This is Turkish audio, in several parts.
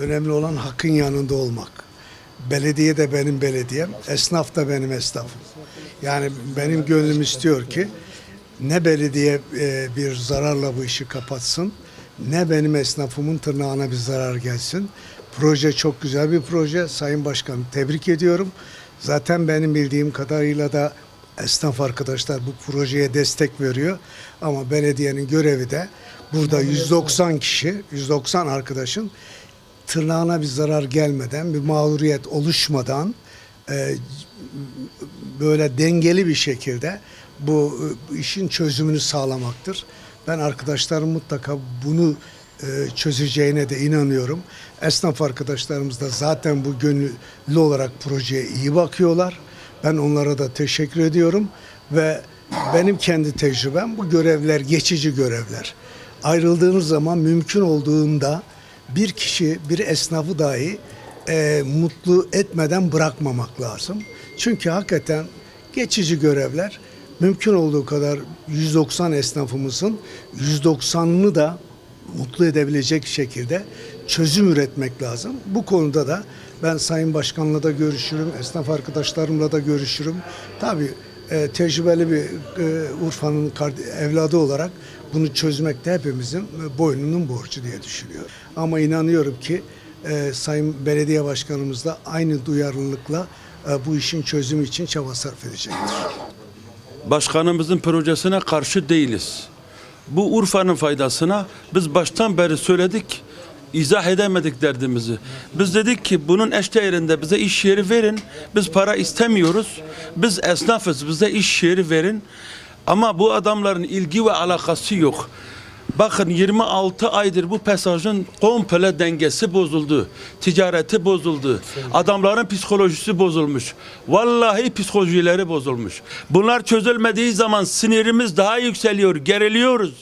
Önemli olan hakkın yanında olmak. Belediye de benim belediyem, esnaf da benim esnafım. Yani benim gönlüm istiyor ki ne belediye e, bir zararla bu işi kapatsın, ne benim esnafımın tırnağına bir zarar gelsin. Proje çok güzel bir proje. Sayın Başkanım tebrik ediyorum. Zaten benim bildiğim kadarıyla da esnaf arkadaşlar bu projeye destek veriyor. Ama belediyenin görevi de burada 190 kişi, 190 arkadaşın tırnağına bir zarar gelmeden, bir mağduriyet oluşmadan e, böyle dengeli bir şekilde bu e, işin çözümünü sağlamaktır. Ben arkadaşlarım mutlaka bunu e, çözeceğine de inanıyorum. Esnaf arkadaşlarımız da zaten bu gönüllü olarak projeye iyi bakıyorlar. Ben onlara da teşekkür ediyorum ve benim kendi tecrübem bu görevler geçici görevler. Ayrıldığınız zaman mümkün olduğunda bir kişi, bir esnafı dahi e, mutlu etmeden bırakmamak lazım. Çünkü hakikaten geçici görevler mümkün olduğu kadar 190 esnafımızın 190'ını da mutlu edebilecek şekilde çözüm üretmek lazım. Bu konuda da ben Sayın Başkan'la da görüşürüm, esnaf arkadaşlarımla da görüşürüm. Tabii e, tecrübeli bir e, Urfa'nın evladı olarak bunu çözmek de hepimizin e, boynunun borcu diye düşünüyorum. Ama inanıyorum ki e, Sayın Belediye Başkanımız da aynı duyarlılıkla e, bu işin çözümü için çaba sarf edecektir. Başkanımızın projesine karşı değiliz. Bu Urfa'nın faydasına biz baştan beri söyledik, izah edemedik derdimizi. Biz dedik ki bunun eşdeğerinde bize iş yeri verin. Biz para istemiyoruz. Biz esnafız, bize iş yeri verin. Ama bu adamların ilgi ve alakası yok. Bakın 26 aydır bu pasajın komple dengesi bozuldu. Ticareti bozuldu. Adamların psikolojisi bozulmuş. Vallahi psikolojileri bozulmuş. Bunlar çözülmediği zaman sinirimiz daha yükseliyor, geriliyoruz.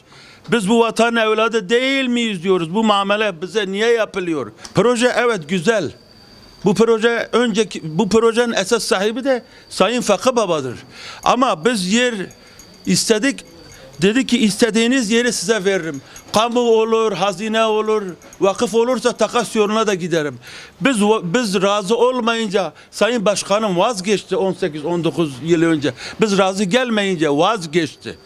Biz bu vatan evladı değil miyiz diyoruz. Bu muamele bize niye yapılıyor? Proje evet güzel. Bu proje önceki bu projenin esas sahibi de Sayın Fakı Baba'dır. Ama biz yer istedik. Dedi ki istediğiniz yeri size veririm. Kamu olur, hazine olur, vakıf olursa takas yoluna da giderim. Biz biz razı olmayınca Sayın Başkanım vazgeçti 18-19 yıl önce. Biz razı gelmeyince vazgeçti.